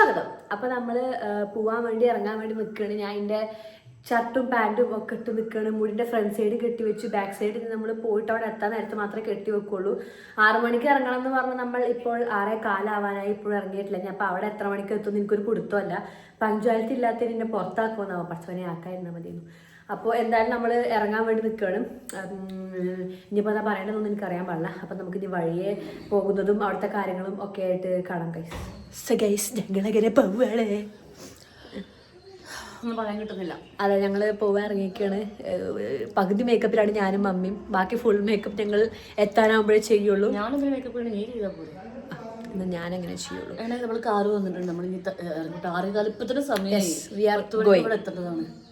സ്വാഗതം. അപ്പൊ നമ്മൾ പോവാൻ വേണ്ടി ഇറങ്ങാൻ വേണ്ടി നിൽക്കുകയാണ് ഞാൻ എന്റെ ഷർട്ടും പാന്റും ഒക്കെ ഇട്ട് നിൽക്കുകയാണ് മുടിന്റെ ഫ്രണ്ട് സൈഡ് കെട്ടി വെച്ചു. ബാക്ക് സൈഡിൽ നമ്മൾ പോയിട്ട് അവിടെ എത്താൻ നേരത്തെ മാത്രമേ കെട്ടി വെക്കുള്ളൂ. ആറ് മണിക്ക് ഇറങ്ങണം എന്ന് പറഞ്ഞാൽ നമ്മൾ ഇപ്പോൾ ആറേ കാലാവാനായി ഇപ്പോഴും ഇറങ്ങിയിട്ടില്ല. ഞാൻ അപ്പോൾ അവിടെ എത്ര മണിക്ക് എത്തും എനിക്കൊരു പിടുത്തമല്ല. പങ്ക്ച്വാലിറ്റി ഇല്ലാത്തതിന് എന്നെ പുറത്താക്കുമെന്നാവും. പച്ചവനെ ആക്കാൻ മതിയെന്നു. അപ്പോൾ എന്തായാലും നമ്മൾ ഇറങ്ങാൻ വേണ്ടി നിൽക്കുകയാണ് ഇനിയിപ്പോൾ എന്താ പറയേണ്ടതൊന്നും എനിക്കറിയാൻ പാടില്ല. അപ്പം നമുക്ക് ഇനി വഴിയെ പോകുന്നതും അവിടുത്തെ കാര്യങ്ങളും ഒക്കെ ആയിട്ട് കാണാം കൈസ് സോ ഗൈസ് ഞങ്ങളെങ്ങനെ പോവുകയാണ് ഒന്നും പറയാൻ കിട്ടുന്നില്ല. അതെ ഞങ്ങൾ പോകാൻ ഇറങ്ങിയൊക്കെയാണ് പകുതി മേക്കപ്പിലാണ് ഞാനും മമ്മിയും. ബാക്കി ഫുൾ മേക്കപ്പ് ഞങ്ങൾ എത്താനാകുമ്പോഴേ ചെയ്യുള്ളൂ. ഞാനെന്തിനു മേക്കപ്പ് നീ ചെയ്താൽ പോലെ എന്നാൽ ഞാനെങ്ങനെ ചെയ്യുള്ളൂ. അങ്ങനെ നമ്മൾ കാറ് വന്നിട്ടുണ്ട്. നമ്മൾ ഇനി ഇറങ്ങിയിട്ട് ആറേ കാലിപ്പത്തിന് സമയമായി. We are പത്ത് മണിക്ക് ഇവിടെ എത്തേണ്ടതാണ്. ബൈ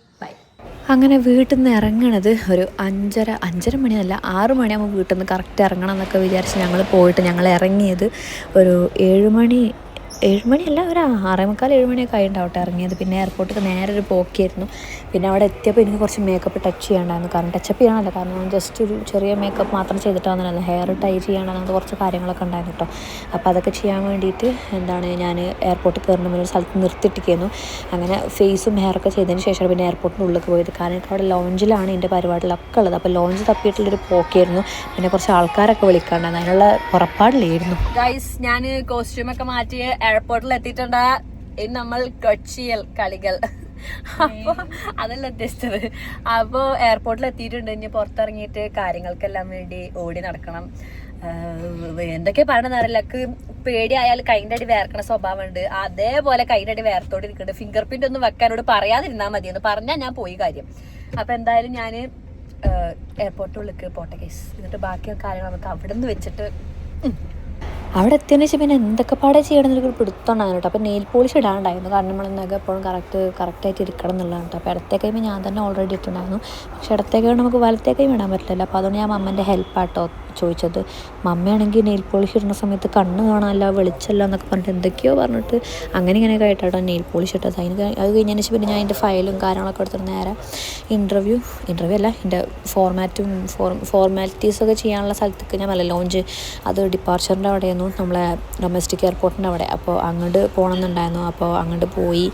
അങ്ങനെ വീട്ടിൽ നിന്ന് ഇറങ്ങണത് ഒരു അഞ്ചര അഞ്ചര മണിയല്ല ആറ് മണിയാകുമ്പോൾ വീട്ടിൽ നിന്ന് കറക്റ്റ് ഇറങ്ങണം എന്നൊക്കെ വിചാരിച്ച് ഞങ്ങൾ പോയിട്ട് ഞങ്ങൾ ഇറങ്ങിയത് ഒരു ഏഴ് മണി ഏഴ് മണിയല്ല ഒരു ആറേമുക്കാൽ ഏഴുമണിയൊക്കെ ഏഴ് മണിയൊക്കെ ആയിട്ടുണ്ടാവട്ടെ ഇറങ്ങിയത്. പിന്നെ എയർപോർട്ടിൽ നേരെ ഒരു പോക്കിയായിരുന്നു പിന്നെ അവിടെ എത്തിയപ്പോൾ എനിക്ക് കുറച്ച് മേക്കപ്പ് ടച്ച് ചെയ്യാണ്ടായിരുന്നു കാരണം ടച്ചപ്പ് ചെയ്യാനല്ല കാരണം ജസ്റ്റ് ഒരു ചെറിയ മേക്കപ്പ് മാത്രം ചെയ്തിട്ട് വന്നതല്ല ഹെയർ ടൈ ചെയ്യണം അങ്ങനത്തെ കുറച്ച് കാര്യങ്ങളൊക്കെ ഉണ്ടായിരുന്നു കേട്ടോ. അപ്പോൾ അതൊക്കെ ചെയ്യാൻ വേണ്ടിയിട്ട് എന്താണ് ഞാൻ എയർപോർട്ടിൽ കയറുന്ന ഒരു സ്ഥലത്ത് നിർത്തിയിട്ടിരിക്കുന്നു. അങ്ങനെ ഫേസും ഹെയറൊക്കെ ചെയ്തതിന് ശേഷം പിന്നെ എയർപോർട്ടിന്റെ ഉള്ളിലേക്ക് പോയത്. കാരണം അവിടെ ലോഞ്ചിലാണ് എന്റെ പരിപാടികളൊക്കെ ഉള്ളത്. അപ്പോൾ ലോഞ്ച് തപ്പിയിട്ടുള്ളൊരു പോക്കായിരുന്നു. പിന്നെ കുറച്ച് ആൾക്കാരൊക്കെ വിളിക്കാണ്ടായിരുന്നു അതിനുള്ള പുറപ്പാടിലായിരുന്നു ഗൈസ് ഞാൻ കോസ്റ്റ്യൂമൊക്കെ മാറ്റിയ മാറ്റി എയർപോർട്ടിൽ എത്തിയിട്ടുണ്ട് ഇനി നമ്മൾ കൊച്ചിയൽ കളികൾ. അപ്പൊ അതല്ല ഉദ്ദേശിച്ചത്. അപ്പോ എയർപോർട്ടിൽ എത്തിയിട്ടുണ്ട് ഇനി പുറത്തിറങ്ങിയിട്ട് കാര്യങ്ങൾക്കെല്ലാം വേണ്ടി ഓടി നടക്കണം. എന്തൊക്കെ എനിക്ക് പേടിയായാൽ കൈന്റെ അടി വേർക്കണ സ്വഭാവമുണ്ട്. അതേപോലെ കൈന്റെ അടി വേർത്തോണ്ടിരിക്കുന്നുണ്ട്. ഫിംഗർ പ്രിന്റ് ഒന്നും വെക്കാനോട് പറയാതിരുന്നാൽ എന്ന് പറഞ്ഞാൽ ഞാൻ പോയി കാര്യം. അപ്പൊ എന്തായാലും ഞാൻ എയർപോർട്ടിലേക്ക് പോട്ടെ കേസ് എന്നിട്ട് ബാക്കി കാര്യങ്ങൾ നമുക്ക് അവിടെ നിന്ന് വെച്ചിട്ട്. അവിടെ എത്തിയതിന് ശേഷം പിന്നെ എന്തൊക്കെ പാടെ ചെയ്യണം എന്നൊരു പിടുത്തമുണ്ടായിരുന്നു കേട്ടോ. അപ്പോൾ നെയിൽ പോളിഷ് ഇടാണ്ടായിരുന്നു കാരണം നമ്മൾ എന്നൊക്കെ എപ്പോഴും കറക്റ്റ് കറക്റ്റായിട്ട് ഇരിക്കണം എന്നുള്ളതാണ് കേട്ടോ. അപ്പോൾ ഇടത്തെ കൈമ ഞാൻ തന്നെ ഓൾറെഡി ഇട്ടുണ്ടായിരുന്നു പക്ഷേ ഇടത്തെ നമുക്ക് വലത്തെ കൈ ഇടാൻ പറ്റില്ലല്ലോ. അപ്പോൾ അതുകൊണ്ട് ഞാൻ മമ്മന്റെ ഹെൽപ്പാട്ടോ ചോദിച്ചത് മമ്മയാണെങ്കിൽ നെയിൽ പോളിഷ് ഇടുന്ന സമയത്ത് കണ്ണ് കാണാനല്ല വെളിച്ചല്ല എന്നൊക്കെ പറഞ്ഞിട്ട് എന്തൊക്കെയോ പറഞ്ഞിട്ട് അങ്ങനെ ഇങ്ങനെയൊക്കെ ആയിട്ടാണ് നെയിൽ പോളിഷ് ഇട്ടത്. അതിന് അത് കഴിഞ്ഞതിന് ശേഷം പിന്നെ ഞാൻ എന്റെ ഫയലും കാര്യങ്ങളൊക്കെ എടുത്തിട്ട് നേരെ ഇന്റർവ്യൂ ഇന്റർവ്യൂ അല്ല എന്റെ ഫോർമാറ്റും ഫോർ ഫോർമാലിറ്റീസൊക്കെ ചെയ്യാനുള്ള സ്ഥലത്തേക്ക് ഞാൻ നല്ല ലോഞ്ച് അത് ഡിപ്പാർച്ചറിന്റെ അവിടെയായിരുന്നു നമ്മളെ ഡൊമസ്റ്റിക് എയർപോർട്ടിന്റെ അവിടെ. അപ്പോൾ അങ്ങോട്ട് പോകണമെന്നുണ്ടായിരുന്നു. അപ്പോൾ അങ്ങോട്ട് പോയി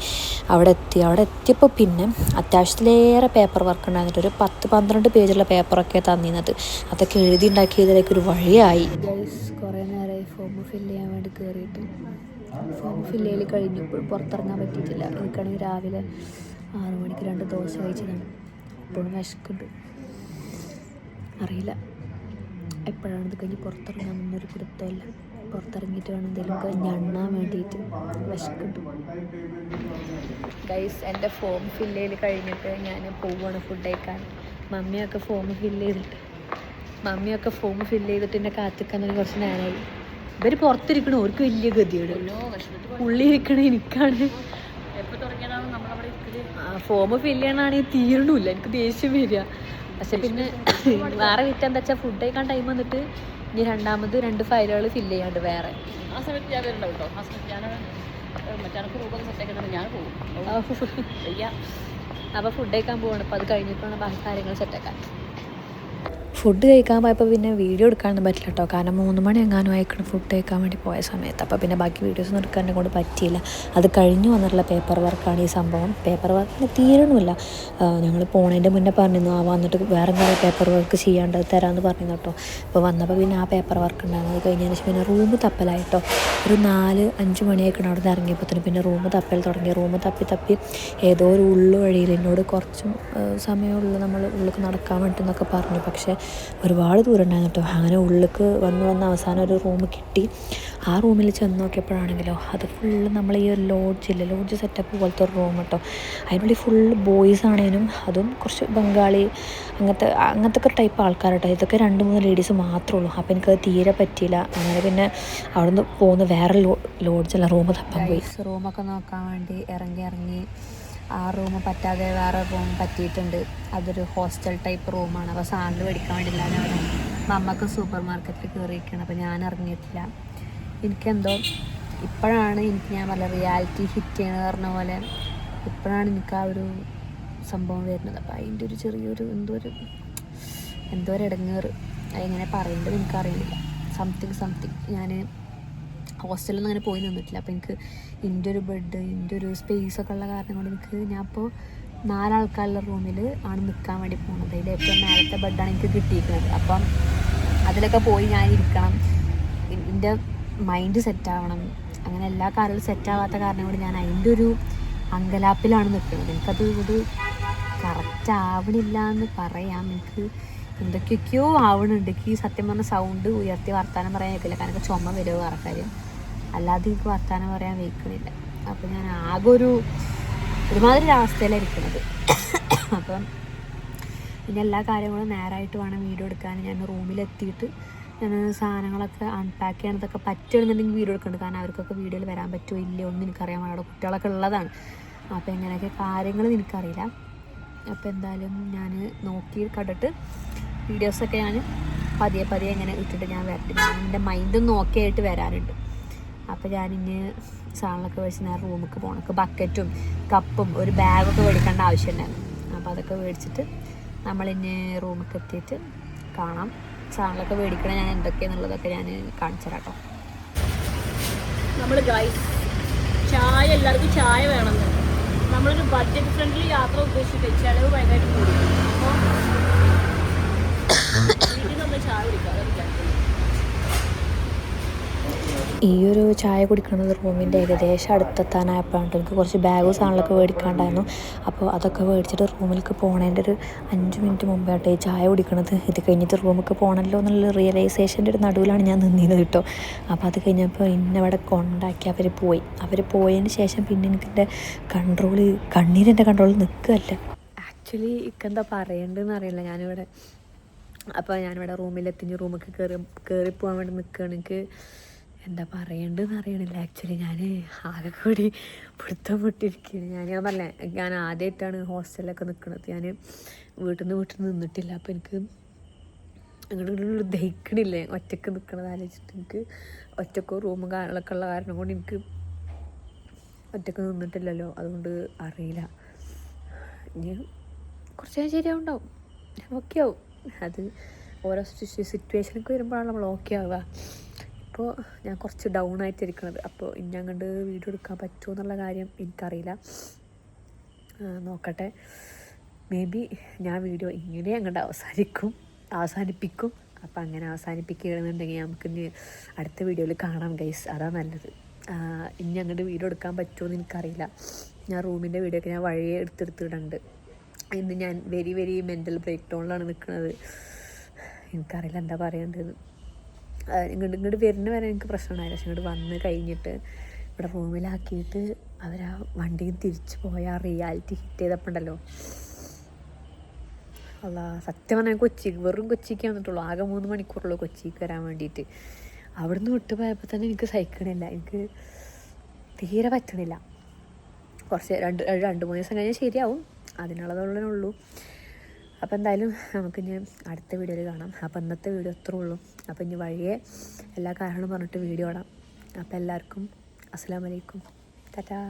അവിടെ എത്തി. അവിടെ എത്തിയപ്പോൾ പിന്നെ അത്യാവശ്യത്തിലേറെ പേപ്പർ വർക്ക് ഉണ്ടായിരുന്നിട്ട് ഒരു പത്ത് പന്ത്രണ്ട് പേജുള്ള പേപ്പറൊക്കെ തന്നിരുന്നത്. അതൊക്കെ എഴുതി ഉണ്ടാക്കിയതിലേക്ക് ഒരു വഴിയായി. കുറേ നേരമായി ഫോം ഫില്ല് ചെയ്യാൻ വേണ്ടി കയറിയിട്ട് ഫോം ഫില്ല് ചെയ്യൽ കഴിഞ്ഞു. ഇപ്പോഴും പുറത്തിറങ്ങാൻ പറ്റിയിട്ടില്ല. എനിക്കാണെങ്കിൽ രാവിലെ ആറു മണിക്ക് രണ്ട് ദോശ കഴിച്ചതാണ്. ഇപ്പോഴും വിശക്കുണ്ട്. അറിയില്ല. എപ്പോഴാണ് ഇത് കഴിഞ്ഞ് പുറത്തിറങ്ങാൻ ഒരു പിടുത്തമില്ല പുറത്തിറങ്ങിയിട്ട് വേണം എന്തെങ്കിലും ഞണ്ണാൻ വേണ്ടിയിട്ട് വിശക്കുണ്ട്. ഗൈസ് എന്റെ ഫോം ഫില്ല് ചെയ്ത് കഴിഞ്ഞിട്ട് ഞാൻ പോവുകയാണ് ഫുഡ് കഴിക്കാൻ. മമ്മിയൊക്കെ ഫോം ഫില്ല് ചെയ്തിട്ട് മമ്മിയൊക്കെ ഫോം ഫില്ല് ചെയ്തിട്ട് എന്നെ കാത്തിക്കാൻ കുറച്ച് നേരമായി ഇവർ പുറത്തിരിക്കണ അവർക്ക് വലിയ ഗതിയാണ് ഉള്ളി ഇരിക്കണ എനിക്കാണ്. ഫോം ഫില്ല് ചെയ്യണാണെങ്കിൽ തീരണമില്ല എനിക്ക് ദേഷ്യം വരിക. പക്ഷെ പിന്നെ വേറെ വിറ്റ് എന്താ വെച്ചാൽ ഫുഡ് കഴിക്കാൻ ടൈം വന്നിട്ട് ഇനി രണ്ടാമത് രണ്ട് ഫയലുകൾ ഫില്ല് ചെയ്യാണ്ട് വേറെ. ആ സമയത്ത് ഞാൻ വരുന്നുണ്ടാവും കേട്ടോ ആ സമയത്ത് ഞാൻ മറ്റേ റൂമൊക്കെ സെറ്റ് ആക്കുന്നുണ്ട് ഞാൻ പോകും വയ്യ. അപ്പോൾ ഫുഡ് കഴിക്കാൻ പോകണം അപ്പോൾ അത് കഴിഞ്ഞിട്ടാണ് ബാക്കി കാര്യങ്ങൾ സെറ്റാക്കാൻ ഫുഡ് കഴിക്കാൻ പോയപ്പോൾ പിന്നെ വീഡിയോ എടുക്കാനൊന്നും പറ്റില്ല കേട്ടോ കാരണം മൂന്ന് മണി എങ്ങാനും ആയിക്കണം ഫുഡ് കഴിക്കാൻ വേണ്ടി പോയ സമയത്ത്. അപ്പോൾ പിന്നെ ബാക്കി വീഡിയോസ് ഒന്നും എടുക്കാൻ കൊണ്ട് പറ്റിയില്ല. അത് കഴിഞ്ഞു വന്നിട്ടുള്ള പേപ്പർ വർക്കാണ് ഈ സംഭവം. പേപ്പർ വർക്കിന് തീരണമില്ല ഞങ്ങൾ പോണതിന്റെ മുന്നേ പറഞ്ഞിരുന്നു ആ വന്നിട്ട് വേറെ എന്തെങ്കിലും പേപ്പർ വർക്ക് ചെയ്യാണ്ട് തരാമെന്ന് പറഞ്ഞു കേട്ടോ അപ്പോൾ വന്നപ്പോൾ പിന്നെ ആ പേപ്പർ വർക്ക് ഉണ്ടായിരുന്നു. അത് കഴിഞ്ഞതിന് ശേഷം പിന്നെ റൂം തപ്പലായിട്ടോ ഒരു നാല് അഞ്ച് മണിയായിക്കണം അവിടെ നിന്ന് ഇറങ്ങിയപ്പോൾ പിന്നെ റൂം തപ്പൽ തുടങ്ങി. റൂം തപ്പി തപ്പി ഏതോ ഒരു ഉള്ളു വഴിയിൽ എന്നോട് കുറച്ചും സമയമുള്ളൂ നമ്മൾ ഉള്ളിലേക്ക് നടക്കാൻ വേണ്ടിയെന്നൊക്കെ പറഞ്ഞു. പക്ഷേ ഒരുപാട് ദൂരം ഉണ്ടായിരുന്നു കേട്ടോ. അങ്ങനെ ഉള്ളിലേക്ക് വന്ന് വന്ന് അവസാനം ഒരു റൂം കിട്ടി. ആ റൂമിൽ ചെന്ന് നോക്കിയപ്പോഴാണെങ്കിലോ അത് ഫുള്ള് നമ്മൾ ഈ ഒരു ലോഡ്ജ് ഇല്ല ലോഡ്ജ് സെറ്റപ്പ് പോലത്തെ ഒരു റൂം കേട്ടോ. അതിനുള്ളിൽ ഫുൾ ബോയ്സ് ആണേനും അതും കുറച്ച് ബംഗാളി അങ്ങനത്തെ അങ്ങനത്തെ ഒക്കെ ടൈപ്പ് ആൾക്കാർ കേട്ടോ. ഇതൊക്കെ രണ്ട് മൂന്ന് ലേഡീസ് മാത്രമേ ഉള്ളൂ. അപ്പോൾ എനിക്കത് തീരെ പറ്റിയില്ല. അങ്ങനെ പിന്നെ അവിടെ നിന്ന് പോകുന്ന വേറെ ലോ ലോഡ്ജല്ല റൂം തപ്പാൻ പോയി. റൂമൊക്കെ നോക്കാൻ വേണ്ടി ഇറങ്ങി ഇറങ്ങി. ആ റൂം പറ്റാതെ വേറെ റൂം പറ്റിയിട്ടുണ്ട്. അതൊരു ഹോസ്റ്റൽ ടൈപ്പ് റൂമാണ്. അപ്പോൾ സാധനം മേടിക്കാൻ വേണ്ടിയില്ല ഞാൻ അമ്മയ്ക്ക് സൂപ്പർ മാർക്കറ്റിൽ കയറിയിരിക്കണം അപ്പോൾ ഞാൻ ഇറങ്ങിയിട്ടില്ല. എനിക്കെന്തോ ഇപ്പോഴാണ് എനിക്ക് ഞാൻ പറഞ്ഞ റിയാലിറ്റി ഹിറ്റ് ചെയ്യണ പറഞ്ഞ പോലെ ഇപ്പോഴാണ് എനിക്ക് ആ ഒരു സംഭവം വരുന്നത്. അപ്പോൾ അതിന്റെ ഒരു ചെറിയൊരു എന്തോ ഒരു എന്തോ ഒരു ഇടങ്ങേറ്. അതെങ്ങനെ പറയേണ്ടത് എനിക്കറിയില്ല സംതിങ് സംതിങ് ഞാൻ ഹോസ്റ്റലൊന്നും അങ്ങനെ പോയി നിന്നിട്ടില്ല. അപ്പോൾ എനിക്ക് എന്റെ ഒരു ബെഡ് എന്റെ ഒരു സ്പേസ് ഒക്കെ ഉള്ള കാരണം കൊണ്ട് എനിക്ക് ഞാൻ ഇപ്പോൾ നാലാൾക്കാരുടെ റൂമിൽ ആണ് നിൽക്കാൻ വേണ്ടി പോകുന്നത് അതിൽ ഏറ്റവും മേലത്തെ ബെഡാണ് എനിക്ക് കിട്ടിയിരിക്കുന്നത്. അപ്പം അതിലൊക്കെ പോയി ഞാൻ ഇരിക്കണം. എന്റെ മൈൻഡ് സെറ്റാവണം അങ്ങനെ എല്ലാ കാര്യങ്ങളും സെറ്റാവാത്ത കാരണം കൊണ്ട് ഞാൻ അതിന്റെ ഒരു അങ്കലാപ്പിലാണ് നിൽക്കുന്നത് എനിക്കത് ഇത് കറക്റ്റ് ആവണില്ല എന്ന് പറയാം. എനിക്ക് എന്തൊക്കെയൊക്കെയോ ആവണുണ്ട്. എനിക്ക് സത്യം പറഞ്ഞ സൗണ്ട് ഉയർത്തി വർത്താനം പറയാൻ വെക്കില്ല കാരണം ചുമ വരുമോ കാര്യം അല്ലാതെ എനിക്ക് വർത്താനം പറയാൻ വയ്ക്കുന്നില്ല അപ്പോൾ ഞാൻ ആകെ ഒരു ഒരുമാതിരി ഇരിക്കുന്നത് അപ്പം പിന്നെ എല്ലാ കാര്യങ്ങളും നേരായിട്ട് വേണം വീഡിയോ എടുക്കാൻ. ഞാൻ റൂമിലെത്തിയിട്ട് ഞാൻ സാധനങ്ങളൊക്കെ അൺപാക്ക് ചെയ്യണതൊക്കെ പറ്റുകയാണെന്നുണ്ടെങ്കിൽ വീഡിയോ എടുക്കുന്നുണ്ട് കാരണം അവർക്കൊക്കെ വീഡിയോയിൽ വരാൻ പറ്റുമോ ഇല്ലയോ ഒന്നും എനിക്കറിയാൻ പാടില്ല. കുട്ടികളൊക്കെ ഉള്ളതാണ്. അപ്പോൾ എങ്ങനെയൊക്കെ കാര്യങ്ങൾ എനിക്കറിയില്ല. അപ്പോൾ എന്തായാലും ഞാൻ നോക്കി കണ്ടിട്ട് വീഡിയോസൊക്കെ ഞാൻ പതിയെ പതിയെ ഇങ്ങനെ ഇട്ടിട്ട് ഞാൻ വരട്ടെ. ഞാൻ എന്റെ മൈൻഡൊന്ന് നോക്കിയായിട്ട് വരാനുണ്ട് അപ്പോൾ ഞാനിന്ന് സാധനങ്ങളൊക്കെ മേടിച്ച് നേരെ റൂമിലേക്ക് പോകണം ബക്കറ്റും കപ്പും ഒരു ബാഗൊക്കെ മേടിക്കേണ്ട ആവശ്യമുണ്ടായിരുന്നു അപ്പോൾ അതൊക്കെ മേടിച്ചിട്ട് നമ്മളിന്ന് റൂമിലേക്ക് എത്തിയിട്ട് കാണാം. സാധനങ്ങളൊക്കെ മേടിക്കണം ഞാൻ എന്തൊക്കെയാണെന്നുള്ളതൊക്കെ ഞാൻ കാണിച്ചു തരാം കേട്ടോ നമ്മൾ ചായ എല്ലാവർക്കും ചായ വേണമെന്ന്. നമ്മളൊരു ബഡ്ജറ്റ് ഫ്രണ്ട്ലി യാത്ര ഉദ്ദേശിച്ചിട്ട് ചിലവ് ഭയങ്കരമായിട്ട് കൂടി. അപ്പോൾ വീട്ടിൽ നിന്ന് ചായ കുടിക്കുക അതാണ് വിചാരിക്കുന്നത് ഈ ഒരു ചായ കുടിക്കുന്നത് റൂമിന്റെ ഏകദേശം അടുത്തെത്താനായപ്പോഴാണ് എനിക്ക് കുറച്ച് ബാഗും സാധനങ്ങളൊക്കെ മേടിക്കാണ്ടായിരുന്നു. അപ്പോൾ അതൊക്കെ മേടിച്ചിട്ട് റൂമിലേക്ക് പോണതിന്റെ ഒരു അഞ്ച് മിനിറ്റ് മുമ്പായിട്ട് ഈ ചായ കുടിക്കണത്. ഇത് കഴിഞ്ഞിട്ട് റൂമിലേക്ക് പോകണല്ലോ എന്നുള്ള റിയലൈസേഷന്റെ ഒരു നടുവിലാണ് ഞാൻ നിന്നിരുന്നത് കേട്ടോ. അപ്പോൾ അത് കഴിഞ്ഞപ്പോൾ എന്നെ അവിടെ കൊണ്ടാക്കി അവർ പോയി. അവർ പോയതിന് ശേഷം പിന്നെ എനിക്ക് എന്റെ കൺട്രോൾ കണ്ണീരെന്റെ കൺട്രോളിൽ നിൽക്കുകയല്ല. ആക്ച്വലി ഇക്കെന്താ പറയേണ്ടതെന്ന് അറിയില്ല ഞാനിവിടെ. അപ്പോൾ ഞാനിവിടെ റൂമിലെത്തിഞ്ഞ് റൂമൊക്കെ കയറി കയറി പോകാൻ വേണ്ടി നിൽക്കുകയാണ്. എനിക്ക് എന്താ പറയേണ്ടതെന്ന് അറിയണില്ല. ആക്ച്വലി ഞാൻ ആകെ കൂടി പിടുത്തം പൊട്ടിയിരിക്കുകയാണ് ഞാൻ ഞാൻ പറഞ്ഞേ ഞാൻ ആദ്യമായിട്ടാണ് ഹോസ്റ്റലിലൊക്കെ നിൽക്കുന്നത് ഞാൻ വീട്ടിൽ നിന്ന് വീട്ടിൽ നിന്ന് നിന്നിട്ടില്ല. അപ്പോൾ എനിക്ക് ഇങ്ങോട്ട് ദഹിക്കണില്ലേ? ഒറ്റയ്ക്ക് നിൽക്കണത് ആലോചിച്ചിട്ട് എനിക്ക് ഒറ്റക്കോ റൂമും കാര്യങ്ങളൊക്കെ ഉള്ള കാരണം കൊണ്ട് എനിക്ക് ഒറ്റയ്ക്ക് നിന്നിട്ടില്ലല്ലോ. അതുകൊണ്ട് അറിയില്ല. ഇനി കുറച്ച് ശരിയാവുണ്ടാവും. ഓക്കെ ആവും. അത് ഓരോ സിറ്റുവേഷനൊക്കെ വരുമ്പോഴാണ് നമ്മൾ ഓക്കെ ആവുക. ഇപ്പോൾ ഞാൻ കുറച്ച് ഡൗൺ ആയിട്ടിരിക്കണത്. അപ്പോൾ ഇനി അങ്ങോട്ട് വീഡിയോ എടുക്കാൻ പറ്റുമോ എന്നുള്ള കാര്യം എനിക്കറിയില്ല. നോക്കട്ടെ. മേ ബി ഞാൻ വീഡിയോ ഇങ്ങനെ അങ്ങോട്ട് അവസാനിക്കും അവസാനിപ്പിക്കും. അപ്പം അങ്ങനെ അവസാനിപ്പിക്കുകയാണെന്നുണ്ടെങ്കിൽ നമുക്ക് ഇനി അടുത്ത വീഡിയോയിൽ കാണാം ഗൈസ് അതാണ് നല്ലത്. ഇനി അങ്ങോട്ട് വീഡിയോ എടുക്കാൻ പറ്റുമോ എന്ന് എനിക്കറിയില്ല. ഞാൻ റൂമിന്റെ വീഡിയോ ഒക്കെ ഞാൻ വഴിയെ എടുത്തെടുത്തിടുന്നുണ്ട് ഇന്ന് ഞാൻ വെരി വെരി മെന്റൽ ബ്രേക്ക് ഡൗണിലാണ് നിൽക്കുന്നത് എനിക്കറിയില്ല എന്താ പറയേണ്ടതെന്ന് ആ, ഇങ്ങോട്ട് ഇങ്ങോട്ട് വരുന്ന വരെ എനിക്ക് പ്രശ്നമുണ്ടായില്ല. പക്ഷെ ഇങ്ങോട്ട് വന്ന് കഴിഞ്ഞിട്ട് ഇവിടെ റൂമിലാക്കിയിട്ട് അവർ ആ വണ്ടിയിൽ തിരിച്ചു പോയ ആ റിയാലിറ്റി ഹിറ്റ് ചെയ്തപ്പോൾ ഉണ്ടല്ലോ അല്ല സത്യം പറഞ്ഞാൽ കൊച്ചിക്ക് വെറും കൊച്ചിക്ക് വന്നിട്ടുള്ളൂ. ആകെ മൂന്ന് മണിക്കൂറുള്ളൂ കൊച്ചിക്ക് വരാൻ വേണ്ടിയിട്ട്. അവിടുന്ന് വിട്ട് പോയപ്പോൾ തന്നെ എനിക്ക് സഹിക്കണില്ല. എനിക്ക് തീരെ പറ്റണില്ല. കുറച്ച് രണ്ട് രണ്ട് മൂന്ന് ദിവസം കഴിഞ്ഞാൽ ശരിയാവും. അതിനുള്ളതുള്ളൂ അപ്പോൾ എന്തായാലും നമുക്ക് ഇനി അടുത്ത വീഡിയോയിൽ കാണാം. അപ്പോൾ ഇന്നത്തെ വീഡിയോ അത്രേ ഉള്ളൂ. അപ്പോൾ ഇനി വഴിയെ എല്ലാ കാര്യങ്ങളും പറഞ്ഞിട്ട് വീഡിയോ ഇടാം. അപ്പോൾ എല്ലാവർക്കും അസ്സാം വലൈക്കും ടാറ്റാ.